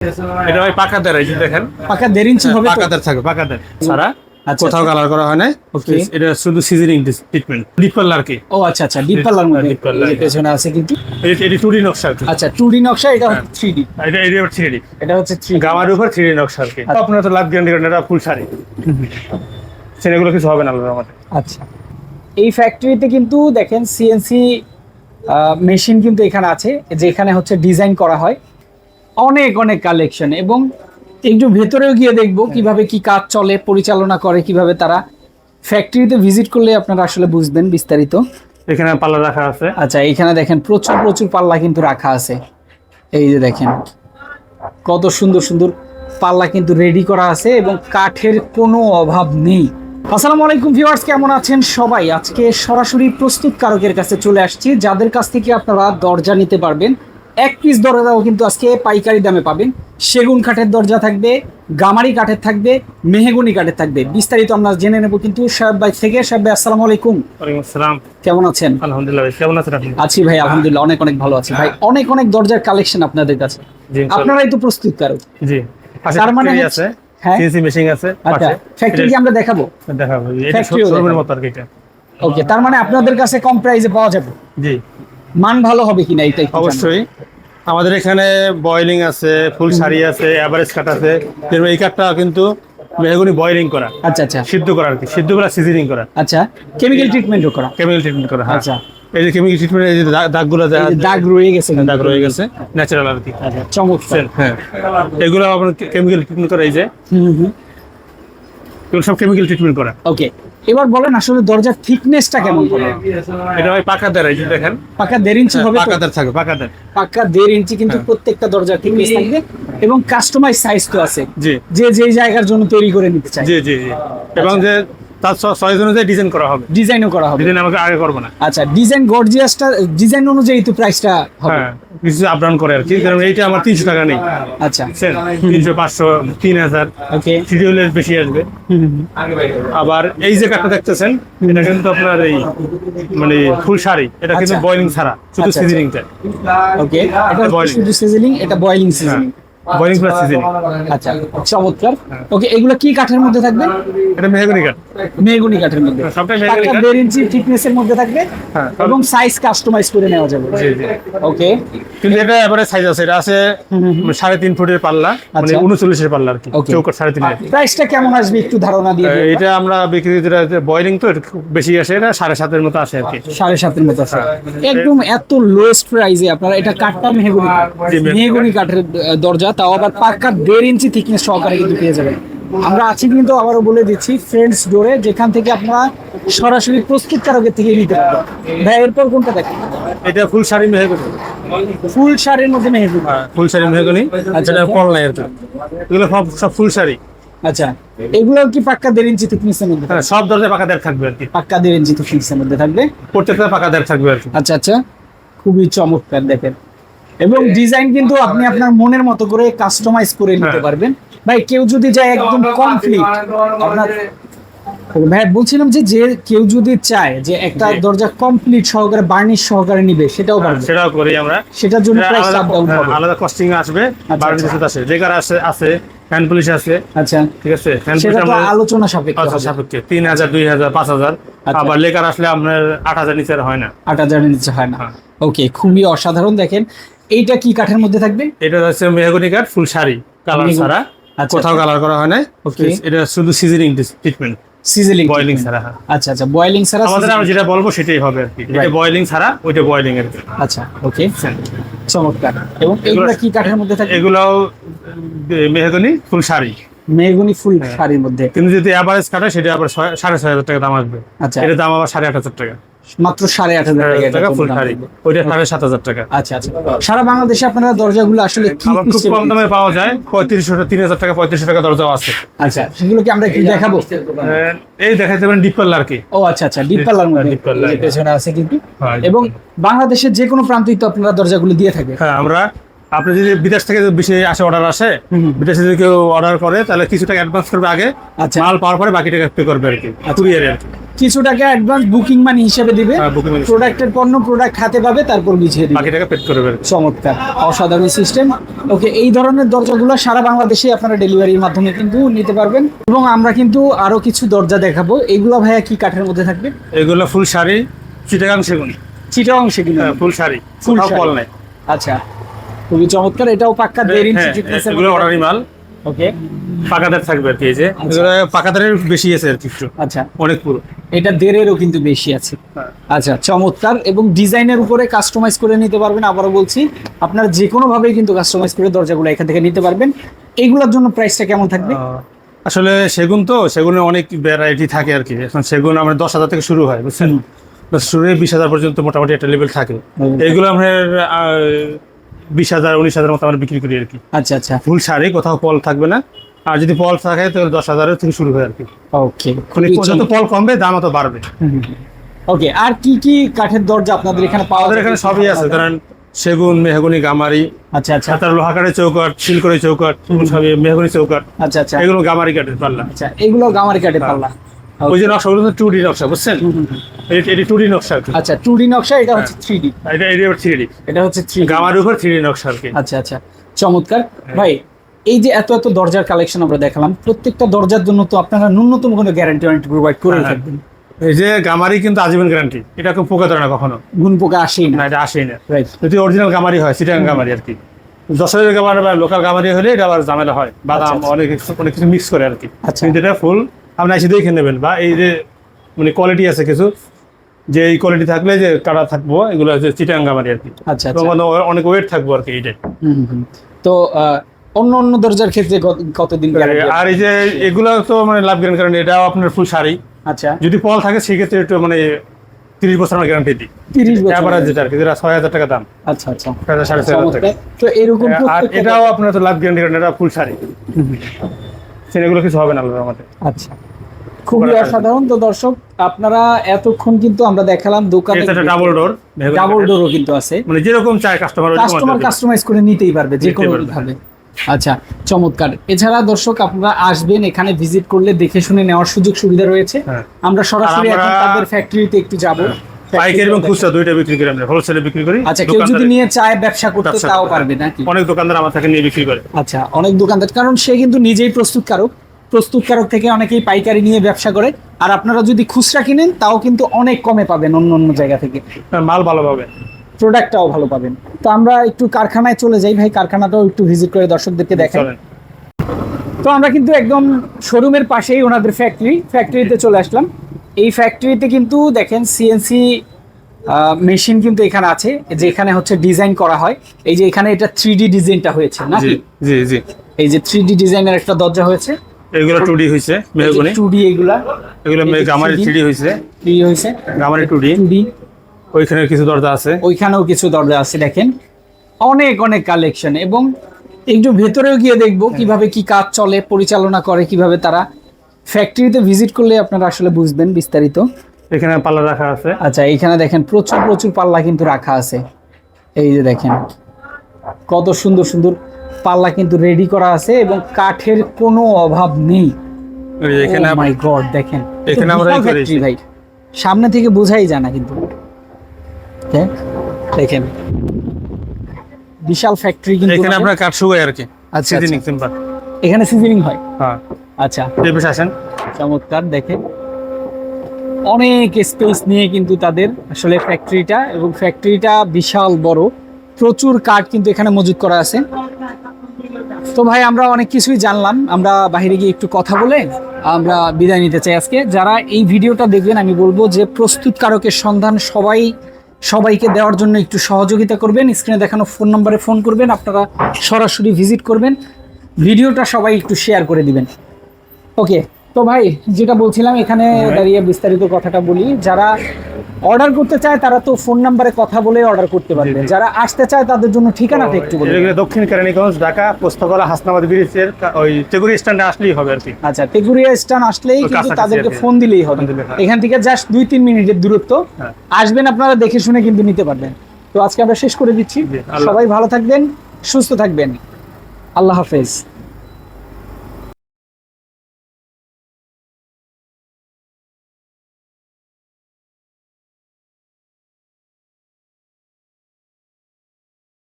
এটা ভাই এই যে দেখেন। পাকা দেড় ইঞ্চি হবে থাকবে সারা আচ্ছা, কোথাও আচ্ছা। কালার করা হয় না Okay. এটা শুধু সিজনিং ট্রিটমেন্ট ডিপ পার্লার কি? ও আচ্ছা আচ্ছা ডিপ পার্লার parlour, এই যে পেছনে আছে কিন্তু। এটা এটি নকশা আচ্ছা টু নকশা এটা হচ্ছে থ্রি ডি এটা এটি আবার থ্রি ডি এটা হচ্ছে থ্রি গামার উপর থ্রি ডি নকশা আর কি। আচ্ছা। আপনার তো লাভ গ্যারান্টি করেন এটা ফুল শাড়ি। সেগুলো কিছু হবে না আলাদা আমাদের। আচ্ছা। এই ফ্যাক্টরিতে কিন্তু দেখেন সিএনসি মেশিন কিন্তু এখানে আছে যেখানে হচ্ছে ডিজাইন করা হয়। অনেক অনেক কালেকশন এবং একটু ভেতরেও গিয়ে দেখব কীভাবে কি কাজ চলে পরিচালনা করে কীভাবে তারা ফ্যাক্টরিতে ভিজিট করলে আপনারা আসলে বুঝবেন বিস্তারিত। এখানে পাল্লা রাখা আছে। আচ্ছা এখানে দেখেন প্রচুর প্রচুর পাল্লা কিন্তু রাখা আছে। এই যে দেখেন কত সুন্দর সুন্দর পাল্লা কিন্তু রেডি করা আছে এবং কাঠের কোনো অভাব নেই। আসসালামু আলাইকুম ভিউয়ার্স কেমন আছেন সবাই? আজকে সরাসরি প্রস্তুতকারকের কাছে চলে আসছি। যাদের কাছ থেকে আপনারা দরজা নিতে পারবেন এক পিস দরজাও কিন্তু আজকে পাইকারি দামে পাবেন। সেগুন কাঠের দরজা থাকবে গামারি কাঠের থাকবে মেহেগুনি কাঠের থাকবে। বিস্তারিত আমরা জেনে নেব কিন্তু সাহেব ভাই থেকে। সাহেব ভাই আসসালামু আলাইকুম। আসসালাম। কেমন আছেন? আলহামদুলিল্লাহ কেমন আছেন আপনি? আছি ভাই আলহামদুলিল্লাহ অনেক অনেক ভালো আছি। ভাই অনেক অনেক দরজার কালেকশন আপনাদের কাছে। আপনারাই তো প্রস্তুত কারও। জি। তার মানে আছে। হ্যাঁ? মেশিন আছে আচ্ছা ফ্যাক্টরি কি আমরা দেখাবো? দেখাবো। এটা শোরুমের। মতো আর কি এটা। ওকে তার মানে আপনাদের কাছে কম প্রাইসে পাওয়া যাবে। জি। মান ভালো হবে কিনা এইটাই অবশ্যই। আমাদের এখানে বয়লিং আছে ফুল শাড়ি আছে এভারেজ কাট আছে। যেরকম এই কাঠটা কিন্তু মেহগুনি বয়লিং করা। আচ্ছা আচ্ছা। সিদ্ধ করা আর কি। সিদ্ধ করা সিজনিং করা। আচ্ছা। কেমিক্যাল ট্রিটমেন্টও করা। কেমিক্যাল ট্রিটমেন্ট করা হ্যাঁ। আচ্ছা। এই যে কেমিক্যাল ট্রিটমেন্ট এই যে দাগ- দাগগুলো দাগ রয়ে গেছে। দাগ রয়ে গেছে ন্যাচারাল আর কি। আচ্ছা চমৎকার। হ্যাঁ। এগুলো আপনার কেমিক্যাল ট্রিটমেন্ট করা এই যে। হুম হুম। এগুলো সব কেমিক্যাল ট্রিটমেন্ট করা। ওকে এবার বলেন আসলে দরজার থিকনেসটা কেমন করে এটা ভাই পাকাদের এই ইঞ্চি দেখেন। পাকা দেড় ইঞ্চি হবে পাকা দেড় থাকবে পাকাদের পাকা দেড় ইঞ্চি কিন্তু প্রত্যেকটা দরজার থিকনেস থাকবে এবং কাস্টমাইজ সাইজ তো আছে। জি। যে যে জায়গার জন্য তৈরি করে নিতে চায়। জি জি জি। এবং যে তার চয়েস অনুযায়ী ডিজাইন করা হবে। ডিজাইনও করা হবে। ডিজাইন আমাকে আগে করব না। আচ্ছা ডিজাইন গর্জিয়াসটা ডিজাইন অনুযায়ী তো প্রাইসটা হবে। হ্যাঁ কিছু আপ ডাউন করে আর কি। কারণ এইটা আমার তিনশো টাকা নেই। আচ্ছা। তিনশো পাঁচশো তিন হাজার। ওকে শিডিউলের বেশি আসবে। আবার এই যে কাঠটা দেখতেছেন এটা কিন্তু আপনার এই মানে ফুল শাড়ি। এটা কিন্তু আচ্ছা। বয়েলিং ছাড়া শুধু আচ্ছা, আচ্ছা। সিজনিংটা ওকে এটা. শুধু সিজনিং এটা boiling seasoning boiling plus seasoning আচ্ছা চমৎকার। ওকে এগুলো কি কাঠের মধ্যে থাকবে? এটা মেহগনি কাঠ। মেহগুনি কাঠের মধ্যে। সবটাই মেহগনি কাঠ। ইঞ্চি মধ্যে থাকবে হ্যাঁ, এবং সাইজ কাস্টমাইজ করে নেওয়া যাবে। জি জি। ওকে। কিন্তু এটা এবারে সাইজ আছে। এটা আছে সাড়ে তিন ফুটের পাল্লা মানে আচ্ছা। উনচল্লিশের পাল্লা আর কি. চৌকট প্রাইসটা কেমন আসবে একটু ধারণা দিয়ে এটা আমরা বিক্রি যেটা বয়েলিং তো বেশি আসে এটা সাড়ে সাতের মতো আসে আর কি। সাড়ে সাতের মতো আছে হ্যাঁ। একদম এত লোয়েস্ট প্রাইসে আপনারা এটা কাঠটা মেহগুনি কাঠ। মেহগনি মেহগুনি কাঠের দরজা তাও আবার পাক্কা দেড় ইঞ্চি থিকনেস সহকারে কিন্তু পেয়ে যাবেন। আমরা আছি কিন্তু আবারও বলে দিচ্ছি ফ্রেন্ডস ডোরে যেখান থেকে আপনারা সরাসরি প্রস্তুতকারকের থেকে নিতে পারবেন। ভাই এরপর কোনটা দেখেন? এটা ফুল শাড়ি মেহগনি। ফুল শাড়ির মধ্যে মেহগুনি। ফুল শাড়ি মেহগনি। আচ্ছা। এটা কল নাই এগুলো সব সব ফুল শাড়ি। আচ্ছা। এগুলো কি পাক্কা দেড় ইঞ্চি থিকনেসের মধ্যে হ্যাঁ সব দরজায় পাকা দেড় থাকবে আর কি। পাক্কা দেড় ইঞ্চি থিকনেসের মধ্যে থাকবে। প্রত্যেকটা পাকা দেড় থাকবে আর কি। আচ্ছা আচ্ছা। খুবই চমৎকার দেখেন। এবং ডিজাইন কিন্তু আপনি আপনার মনের মতো করে কাস্টমাইজ করে নিতে হ্যাঁ। পারবেন। ভাই কেউ যদি যায় একদম কমপ্লিট আপনার ভাই বলছিলাম যে যে কেউ যদি চায় যে একটা দরজা কমপ্লিট সহকারে বার্নিশ সহকারে নিবে সেটাও পারবে। সেটাও করি আমরা। সেটার জন্য প্রাইস আলাদা- আপ ডাউন হ্যাঁ, হবে। আলাদা কস্টিং আসবে আচ্ছা, বারোটি আচ্ছা। আছে। যেগার আছে আছে। হ্যান্ড পুলিশ আছে। আচ্ছা। ঠিক আছে? সেটা পুলিশ আমরা আলোচনা সাপেক্ষে আচ্ছা সাপেক্ষে। তিন হাজার দুই হাজার পাঁচ হাজার। আচ্ছা। আবার লেকার আসলে আপনার আট হাজার নিচে আর হয় না। আট হাজার নিচে হয় না। হ্যাঁ। ওকে খুবই অসাধারণ। দেখেন এইটা কি কাঠের মধ্যে থাকবে এটা হচ্ছে মেহগনি কাঠ ফুল শাড়ি কালার। ছাড়া আচ্ছা, কোথাও আচ্ছা। কালার করা হয় না Okay. এটা শুধু সিজনিং ট্রিটমেন্ট সিজলিং বয়েলিং ছাড়া হ্যাঁ। আচ্ছা আচ্ছা বয়েলিং ছাড়া আমাদের আমরা যেটা বলব সেটাই হবে আর কি এটা. বয়েলিং ছাড়া ওইটা বয়েলিং আর কি আচ্ছা ওকে? চমৎকার এবং এগুলো কি কাঠের মধ্যে থাকে এগুলাও মেহগনি ফুল শাড়ি মেহগুনি ফুল হ্যাঁ। শাড়ির মধ্যে কিন্তু যদি অ্যাভারেজ কাটে সেটা আবার সাড়ে ছয় হাজার টাকা দাম আসবে আচ্ছা। এটার দাম আবার সাড়ে আট হাজার টাকা মাত্র সাড়ে আট হাজার টাকা আট টাকা ফুল শাড়ি। ওইটা সাড়ে সাত হাজার টাকা। আচ্ছা আচ্ছা। সারা বাংলাদেশে আপনারা দরজাগুলো আসলে কি খুব কম দামে পাওয়া যায়। পঁয়ত্রিশশো তিন হাজার টাকা পঁয়ত্রিশশো টাকা দরজাও আছে। আচ্ছা সেগুলো কি আমরা একটু দেখাবো? এই দেখাইতে পারেন ডিপ পাল্লার কি? ও আচ্ছা আচ্ছা ডিপ পাল্লার মধ্যে। Deep parlour, এই যে পেছনে আছে কিন্তু। হ্যাঁ, এবং বাংলাদেশের যে কোনো প্রান্তেই তো আপনারা দরজাগুলো দিয়ে থাকে হ্যাঁ আমরা আপনি যদি বিদেশ থেকে বেশি আসে অর্ডার আসে বিদেশে যদি কেউ অর্ডার করে তাহলে কিছু টাকা অ্যাডভান্স করবে আগে আচ্ছা। মাল পাওয়ার পরে বাকি টাকা পে করবে আর কি কুরিয়ারে আর কি। কিছু টাকা অ্যাডভান্স বুকিং মানি হিসেবে দিবে। হ্যাঁ। প্রোডাক্টের পণ্য প্রোডাক্ট হাতে পাবে তারপর বুঝিয়ে দিবে। বাকি টাকা পেড করবে। চমৎকার। অসাধারণ সিস্টেম ওকে এই ধরনের দরজাগুলো সারা বাংলাদেশে আপনারা ডেলিভারির মাধ্যমে কিন্তু নিতে পারবেন। এবং আমরা কিন্তু আরও কিছু দরজা দেখাবো। এইগুলো ভাইয়া কি কাঠের মধ্যে থাকবে? এগুলো ফুল শাড়ি চিটাগাং সেগুন। চিটাগাং সেগুলো হ্যাঁ, ফুল শাড়ি। ফুল ফুল শাড়ি। নাই। আচ্ছা খুবই চমৎকার। এটাও পাক্কা দেড় ইঞ্চি হ্যাঁ, এগুলো অর্ডারি মাল। ওকে। পাকাদার থাকবে আর কি এই যে? পাকাদারের বেশি আছে আর কি একটু। আচ্ছা। অনেক পুরো। এটা দেড়েরও কিন্তু বেশি আছে। হ্যাঁ। আচ্ছা চমৎকার। এবং ডিজাইনের উপরে কাস্টমাইজ করে নিতে পারবেন আবারও বলছি। আপনারা যে কোনোভাবেই কিন্তু কাস্টমাইজ করে দরজাগুলো এখান থেকে নিতে পারবেন। এইগুলোর জন্য প্রাইসটা কেমন থাকবে? আসলে সেগুন তো সেগুনের অনেক ভ্যারাইটি থাকে আর কি। এখন সেগুন আমরা দশ হাজার থেকে শুরু হয় বুঝছেন? শুরু বিশ হাজার পর্যন্ত মোটামুটি একটা লেভেল থাকে। হুম। এইগুলো আমরা বিশ হাজার উনিশ হাজার মতো আমরা বিক্রি করি আর কি। আচ্ছা আচ্ছা। ফুল শাড়ি কোথাও পল থাকবে না। আর যদি পল থাকে তাহলে দশ হাজারের থেকে শুরু হয় আর কি। ওকে যত পল কমবে দাম অত বাড়বে। ওকে আর কি কি কাঠের দরজা আপনাদের এখানে পাওয়া যাবে? এখানে সবই আছে ধরেন সেগুন মেহগুনি গামারি আচ্ছা আচ্ছা। তার লোহা কাঠের চৌকাট শিলকড়ি চৌকাট সবই মেহগুনি চৌকাট আচ্ছা আচ্ছা। এগুলো গামারি কাঠের পাল্লা। আচ্ছা এগুলো গামারি কাঠের পাল্লা। ওই যে নকশাগুলো টু ডি নকশা বুঝছেন? এটি টু ডি নকশা আচ্ছা টু ডি নকশা এটা হচ্ছে থ্রি ডি এটা এটি থ্রি ডি এটা হচ্ছে থ্রি গামার উপর থ্রি ডি নকশা আর কি। আচ্ছা আচ্ছা। চমৎকার। ভাই এই যে এত এত দরজার কালেকশন আমরা দেখালাম প্রত্যেকটা দরজার জন্য তো আপনারা ন্যূনতম কোনো গ্যারান্টি ওয়ারেন্টি প্রোভাইড করে হ্যাঁ, থাকবেন। এই যে গামারি কিন্তু আজীবন গ্যারান্টি এটা খুব পোকা ধরে না কখনো। গুণ পোকা আসেই না। এটা আসেই না। রাইট যদি অরিজিনাল গামারি হয় সিটাং গামারি আর কি। দশের গামারি বা লোকাল গামারি হলে এটা আবার ঝামেলা হয়। বাদাম আচ্ছা, আচ্ছা। অনেক কিছু অনেক কিছু মিক্স করে আর কি। আচ্ছা। কিন্তু এটা ফুল আপনি এসে দেখে নেবেন বা এই যে মানে কোয়ালিটি আছে কিছু যে এই কোয়ালিটি থাকলে যে কাটা থাকব এগুলো হচ্ছে চিটাং গামারি আর কি। আচ্ছা আচ্ছা। অনেক- ওয়েট থাকব আর কি এইটাই। তো অন্য অন্য দরজার ক্ষেত্রে কত- কতদিন আর এই যে এগুলো তো মানে লাভ গ্যারান্টি কারণ এটাও আপনার ফুল শাড়ি। আচ্ছা। যদি পল থাকে সেক্ষেত্রে একটু মানে তিরিশ বছর আমরা গ্যারান্টি দিই। তিরিশ বছর অ্যাভারেজ যেটা আর কি যেটা ছয় হাজার টাকা দাম। আচ্ছা আচ্ছা। সাড়ে ছয় হাজার টাকা। তো এরকম আর এটাও আপনার তো লাভ গ্যারান্টি কারণ এটা ফুল শাড়ি। সেগুলো কিছু হবে না আমাদের। আচ্ছা। খুবই অসাধারণ। তো দর্শক আপনারা এতক্ষণ কিন্তু আমরা দেখালাম দোকানে এটা ডাবল ডোর ডাবল ডোরও কিন্তু আছে। মানে যেরকম চায় কাস্টমার কাস্টমার কাস্টমাইজ করে নিতেই পারবে যে কোনো ভাবে। আচ্ছা চমৎকার। এছাড়া দর্শক আপনারা আসবেন এখানে ভিজিট করলে দেখে শুনে নেওয়ার সুযোগ সুবিধা রয়েছে। হ্যাঁ। আমরা সরাসরি এখন তাদের ফ্যাক্টরিতে একটু যাব। পাইকারি এবং খুচরা দুইটা বিক্রি করি আমরা হোলসেলে বিক্রি করি আচ্ছা কেউ যদি নিয়ে চায় ব্যবসা করতে তাও পারবে হ্যাঁ। নাকি? অনেক দোকানদার আমার থেকে নিয়ে বিক্রি করে। আচ্ছা অনেক দোকানদার কারণ সে কিন্তু নিজেই প্রস্তুতকারক। প্রস্তুতকারক থেকে অনেকেই পাইকারি নিয়ে ব্যবসা করে। আর আপনারা যদি খুচরা কিনেন তাও কিন্তু অনেক কমে পাবেন অন্য অন্য জায়গা থেকে। হ্যাঁ, মাল ভালো পাবে প্রোডাক্টটাও ভালো পাবেন। তো আমরা একটু কারখানায় চলে যাই ভাই কারখানাটাও একটু ভিজিট করে দর্শকদেরকে দেখাই। তো আমরা কিন্তু একদম শোরুমের পাশেই ওনাদের ফ্যাক্টরি ফ্যাক্টরিতে চলে আসলাম। এই ফ্যাক্টরিতে কিন্তু দেখেন সিএনসি মেশিন কিন্তু এখানে আছে যে এখানে হচ্ছে ডিজাইন করা হয়। এই যে এখানে এটা থ্রি ডি ডিজাইনটা হয়েছে নাকি? জি জি এই যে থ্রি ডি ডিজাইনের একটা দরজা হয়েছে। এগুলো টু ডি হয়েছে মেহগুনি। টু এগুলা। এগুলো গামারি 3D থ্রি ডি হয়েছে থ্রি হয়েছে গামারি টু ডি টু ডি ওইখানে কিছু দরজা আছে। ওইখানেও কিছু দরজা আছে দেখেন। অনেক অনেক কালেকশন এবং একটু ভেতরেও গিয়ে দেখব কীভাবে কি কাজ চলে পরিচালনা করে কীভাবে তারা ফ্যাক্টরিতে ভিজিট করলে আপনারা আসলে বুঝবেন বিস্তারিত। এখানে পাল্লা রাখা আছে। আচ্ছা এখানে দেখেন প্রচুর প্রচুর পাল্লা কিন্তু রাখা আছে। এই যে দেখেন কত সুন্দর সুন্দর পাল্লা কিন্তু রেডি করা আছে এবং কাঠের কোনো অভাব নেই। এখানে মাই গড দেখেন। এখানে আমরা। ভাই। সামনে থেকে বোঝাই যায় না কিন্তু। দেখেন। বিশাল ফ্যাক্টরি কিন্তু এখানে। আপনার কাঠ শুকায় আর কি। আচ্ছা, সিজনিং আচ্ছা। সিম্পল এখানে সিজনিং হয়? হ্যাঁ। আচ্ছা। আসেন। চমৎকার দেখে অনেক স্পেস নিয়ে কিন্তু তাদের আসলে ফ্যাক্টরিটা এবং ফ্যাক্টরিটা বিশাল বড়। প্রচুর কাঠ কিন্তু এখানে মজুত করা আছে। তো ভাই আমরা অনেক কিছুই জানলাম। আমরা বাইরে গিয়ে একটু কথা বলে আমরা বিদায় নিতে চাই আজকে। যারা এই ভিডিওটা দেখবেন আমি বলব যে প্রস্তুতকারকের সন্ধান সবাই সবাইকে দেওয়ার জন্য একটু সহযোগিতা করবেন। স্ক্রিনে দেখানো ফোন নম্বরে ফোন করবেন আপনারা সরাসরি ভিজিট করবেন। ভিডিওটা সবাই একটু শেয়ার করে দিবেন। ওকে তো ভাই যেটা বলছিলাম এখানে দাঁড়িয়ে বিস্তারিত কথাটা বলি। যারা অর্ডার করতে চায় তারা তো ফোন নাম্বারে কথা বলে অর্ডার করতে পারবে। যারা আসতে চায় তাদের জন্য ঠিকানাটা একটু এগুলো দক্ষিণ কেরানীগঞ্জ ঢাকা পোস্তকলা হাসনাবাদ ব্রিজের ওই টেগুরি স্ট্যান্ডে আসলেই হবে আর কি। আচ্ছা তেগুরিয়া স্ট্যান্ড আসলেই কিন্তু তাদেরকে ফোন দিলেই হবে। এখান থেকে জাস্ট দুই তিন মিনিটের দূরত্ব। হ্যাঁ। আসবেন আপনারা দেখে শুনে কিন্তু নিতে পারবেন। তো আজকে আমরা শেষ করে দিচ্ছি। সবাই ভালো থাকবেন সুস্থ থাকবেন। আল্লাহ হাফেজ।